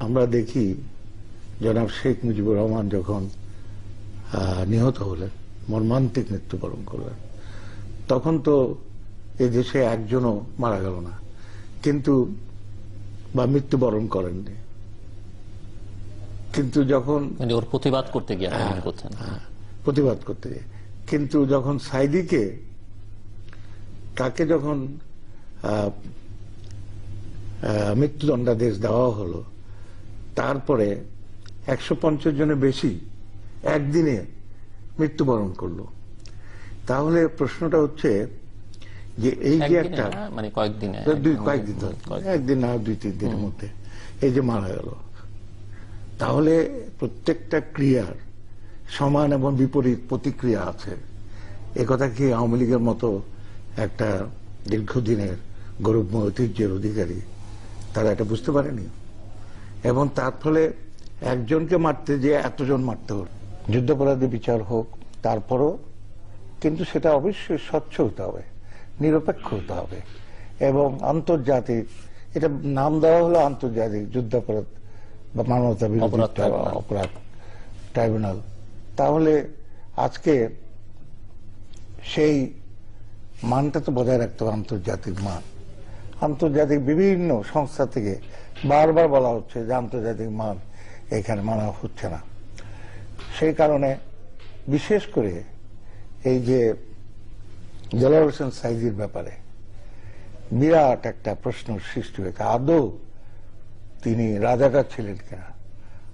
আমরা দেখি জনাব শেখ মুজিবুর রহমান যখন নিহত হলেন মর্মান্তিক মৃত্যুবরণ করলেন তখন তো এই দেশে একজনও মারা গেল না কিন্তু বা মৃত্যুবরণ করেননি কিন্তু যখন মানে ওর প্রতিবাদ করতে গিয়ে হ্যাঁ। মনে প্রতিবাদ করতে গিয়ে। কিন্তু যখন সাইদিকে তাকে যখন মৃত্যুদণ্ডাদেশ দেওয়া হলো তারপরে একশো পঞ্চাশ জনের বেশি একদিনে মৃত্যুবরণ করল। তাহলে প্রশ্নটা হচ্ছে যে এই যে একটা মানে কয়েকদিনে দুই কয়েকদিন একদিন না দুই তিন দিনের মধ্যে। এই যে মারা গেল। তাহলে প্রত্যেকটা ক্রিয়ার সমান এবং বিপরীত প্রতিক্রিয়া আছে। একথা কি আওয়ামী লীগের মতো একটা দীর্ঘদিনের গৌরবময় ঐতিহ্যের অধিকারী তারা এটা বুঝতে পারেনি? এবং তার ফলে একজনকে মারতে যে এতজন মারতে হল। যুদ্ধাপরাধী বিচার হোক তারপরও কিন্তু সেটা অবশ্যই স্বচ্ছ হতে হবে নিরপেক্ষ হতে হবে। এবং আন্তর্জাতিক এটা নাম দেওয়া হলো আন্তর্জাতিক যুদ্ধাপরাধ বা মানবতা বিরোধী অপরাধ ট্রাইব্যুনাল। অপরাধ ট্রাইব্যুনাল। তাহলে আজকে সেই মানটা তো বজায় রাখতে হবে আন্তর্জাতিক মান। আন্তর্জাতিক বিভিন্ন সংস্থা থেকে বারবার বলা হচ্ছে যে আন্তর্জাতিক মান এখানে মানা হচ্ছে না। সেই কারণে বিশেষ করে এই যে জলাল হোসেন সাইদির ব্যাপারে বিরাট একটা প্রশ্ন সৃষ্টি হয়েছে। আদৌ তিনি রাজাকার ছিলেন কিনা?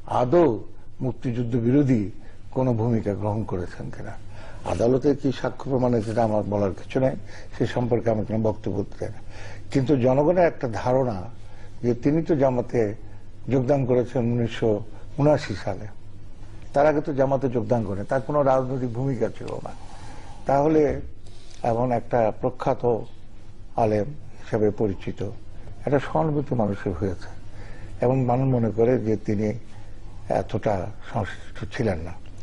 আদৌ মুক্তিযুদ্ধ বিরোধী কোন ভূমিকা গ্রহণ করেছেন কিনা? আদালতে কি সাক্ষ্য প্রমাণে সেটা আমার বলার কিছু নেই, সে সম্পর্কে আমি কোনো বক্তব্য দিতে না। কিন্তু জনগণের একটা ধারণা যে তিনি তো জামাতে যোগদান করেছেন উনিশশো উনাশি সালে। তার আগে তো জামাতে যোগদান করেন, তার কোনো রাজনৈতিক ভূমিকা ছিল না। তাহলে এমন একটা প্রখ্যাত আলেম হিসেবে পরিচিত, একটা সহানুভূতি মানুষের হয়েছে। এবং মানুষ মনে করে যে তিনি এতটা সংশ্লিষ্ট ছিলেন না।